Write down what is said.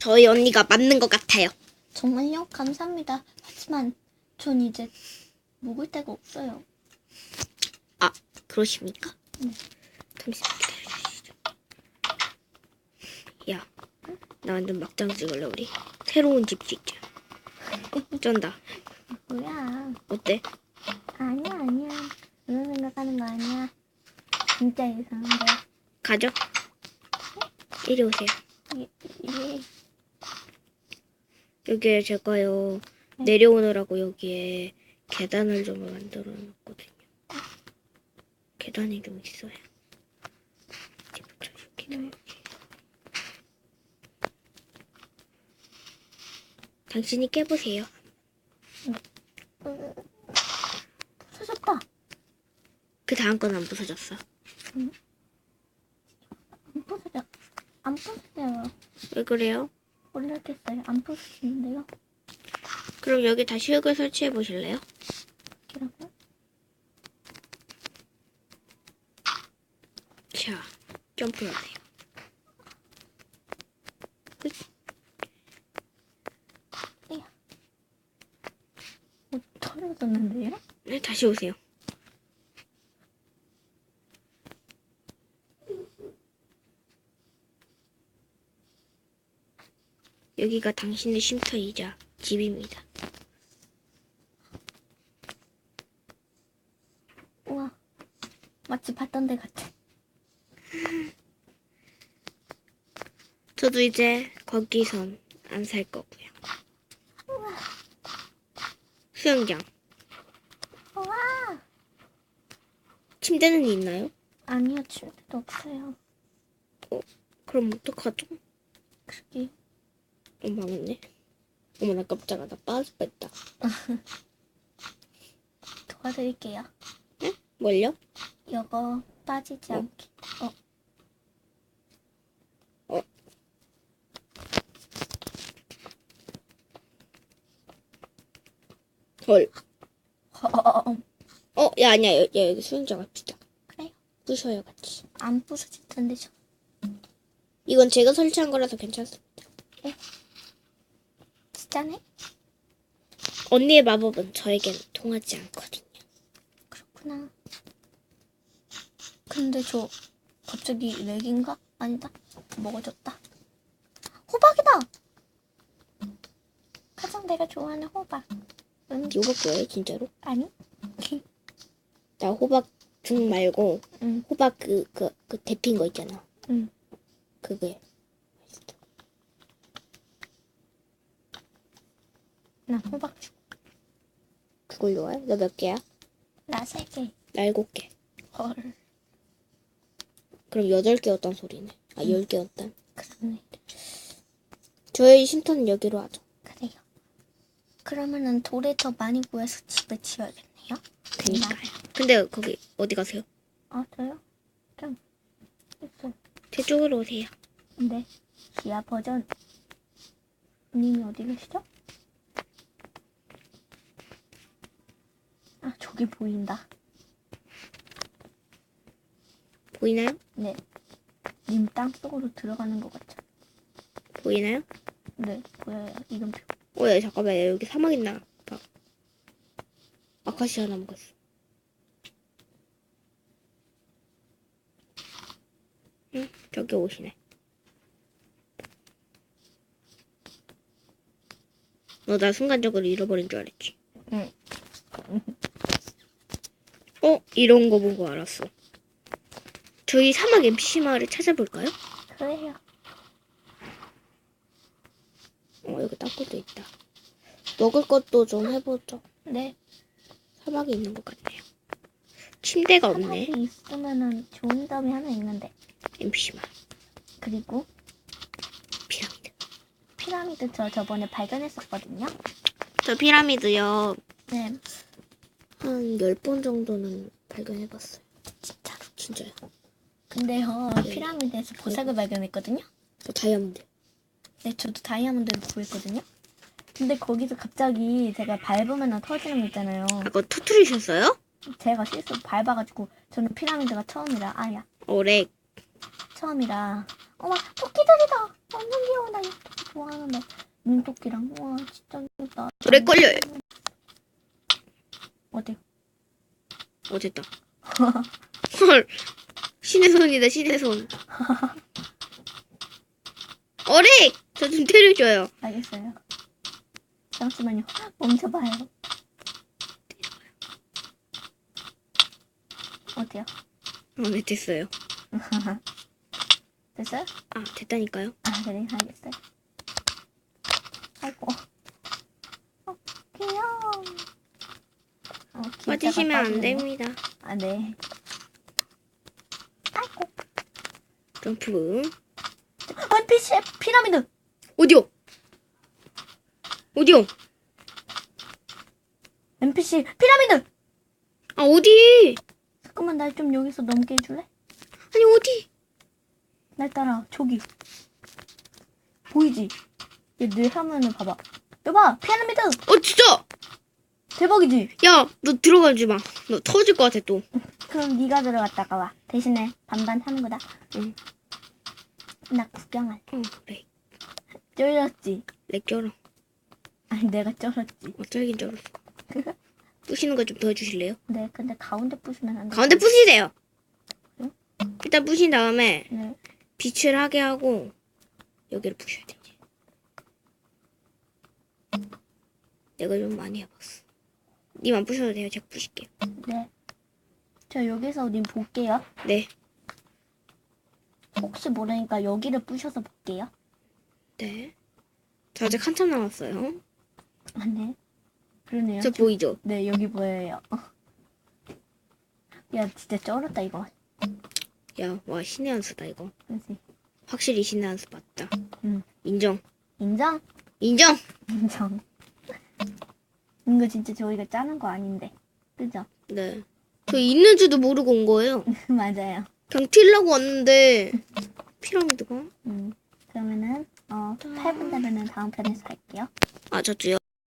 저희 언니가 맞는 것 같아요. 정말요? 감사합니다. 하지만 전 이제 먹을 데가 없어요. 아, 그러십니까? 네. 잠시만 기다려주시죠. 야, 나 완전 막장 찍을래, 우리. 새로운 집 찍자. 쩐다. 뭐야? 어때? 아니야 아니야. 그런 생각하는 거 아니야. 진짜 이상한데. 가죠? 이리 오세요. 이, 이게 여기에 제가요, 네. 내려오느라고 여기에 계단을 좀 만들어 놨거든요. 계단이 좀 있어요. 붙여줄게요, 여기. 당신이 깨보세요. 부서졌다. 그 다음 건 안 부서졌어. 안 부서져. 안 부서져요. 왜 그래요? 몰랐겠어요. 안 부서지는데요. 그럼 여기 다시 흙을 설치해 보실래요? 이라고? 자, 점프하세요. 뭐 떨어졌는데요? 네, 다시 오세요. 여기가 당신의 쉼터이자 집입니다. 우와. 마치 봤던 데 같아. 저도 이제 거기선 안 살 거고요. 수영장. 우와. 침대는 있나요? 아니요, 침대도 없어요. 그럼 어떡하죠? 그게 어, 망했네. 어머나 깜짝아, 나 빠질 뻔했다. 도와드릴게요. 뭘요? 이거 빠지지 어? 않게. 어, 헐. 허, 어, 야, 아니야. 여, 야, 여기 수영장 갑시다. 그래요? 부셔요, 같이. 안 부서질 텐데 저. 이건 제가 설치한 거라서 괜찮습니다. 진짜네? 언니의 마법은 저에겐 통하지 않거든요. 그렇구나. 근데 저 갑자기 렉인가? 아니다. 먹어졌다. 호박이다. 가장 내가 좋아하는 호박. 응, 호박 좋아해, 진짜로? 아니? 나 호박 죽 말고 응, 호박 그, 그, 그 데핀 거 있잖아. 응. 그게. 나 호박 주. 그걸 좋아해? 너몇 개야? 나 세 개. 나 일곱 개. 헐. 그럼 여덟 개였단 소리네. 아, 열 개였단. 그러네. 저의 쉼터는 여기로 하죠. 그래요. 그러면은 돌을 더 많이 구해서 집을 지어야겠네요. 그니까요. 근데 거기 어디 가세요? 아, 저요? 좀 있어요. 제 쪽으로 오세요. 네. 지하 버전. 님이 어디 계시죠? 아, 저기 보인다. 보이나요? 네. 님 땅속으로 들어가는 것 같죠? 보이나요? 네, 보여요. 이름표. 어, 야, 잠깐만. 야, 여기 사막 있나? 봐. 아카시아 나무가 있어. 응, 저기 오시네. 너 나 순간적으로 잃어버린 줄 알았지? 응. 어? 이런 거 보고 알았어. 저희 사막 MC 마을을 찾아볼까요? 그래요. 어, 여기 땅굴도 있다. 먹을 것도 좀 해보죠. 네. 사막이 있는 것 같네요. 침대가 없네. 사막이 있으면은 좋은 점이 하나 있는데. MC 마을. 그리고 피라미드. 피라미드 저 저번에 발견했었거든요. 저 피라미드요. 네. 한 10번 정도는 발견해봤어요. 진짜로. 진짜요. 근데요, 피라미드에서 보석을 발견했거든요. 저 다이아몬드. 네, 저도 다이아몬드를 구했거든요. 근데 거기서 갑자기 제가 밟으면 터지는 거 있잖아요. 아까 터트리셨어요? 제가 실수 밟아가지고 저는 피라미드가 처음이라 아야 오래 처음이라 어머 토끼들이다 완전 귀여워 나이 토끼 와, 나 눈토끼랑 와 진짜 귀엽다. 오래 걸려요. 어디? 어 됐다. 헐 신의 손이다 신의 손. 어렉 저 좀 때려줘요. 알겠어요. 잠시만요. 멈춰봐요. 어때요? 어 네 됐어요. 됐어요? 아 됐다니까요. 아 그래 알겠어요. 아이고. 어 귀여워. 어, 빠지시면 안. 됩니다. 아 네. 아이고. 점프. 원피스 피라미드. 어디요? 어디요? NPC 피라미드. 아 어디? 잠깐만 날 좀 여기서 넘게 해줄래? 아니 어디? 날 따라 저기 보이지? 얘내 화면을 봐봐. 여봐 피라미드 어 진짜? 대박이지? 야 너 들어가지 마. 너 터질 것 같아 또. 그럼 네가 들어갔다가 와. 대신에 반반 하는 거다. 응. 나 구경할게. 어 그래. 쫄렸지? 렉 쩔어. 아니 내가 쫄았지. 어쩔긴 쩔었어. 부시는 거좀 도와주실래요? 네 근데 가운데 부수면 안 돼. 가운데 부시세요. 응? 일단 부신 다음에 네. 빛을 하게 하고 여기를 부셔야 돼. 이제. 내가 좀 많이 해봤어. 님 안 부셔도 돼요. 제가 부실게요. 네. 저 여기서 님 볼게요. 네. 혹시 모르니까 여기를 부셔서 볼게요. 네. 저 아직 한참 남았어요. 아 네. 그러네요. 저 보이죠? 네 여기 보여요. 야 진짜 쩔었다 이거. 야, 와 신의 한 수다 이거. 그렇지. 확실히 신의 한 수 맞다. 응. 인정. 인정? 인정. 인정. 이거 진짜 저희가 짜는 거 아닌데. 그죠? 네. 저 있는 줄도 모르고 온 거예요. 맞아요. 그냥 튀려고 왔는데 피라미드가 음. 그러면은 어 8분 되면은 다음 편에서 할게요. 아 저도요.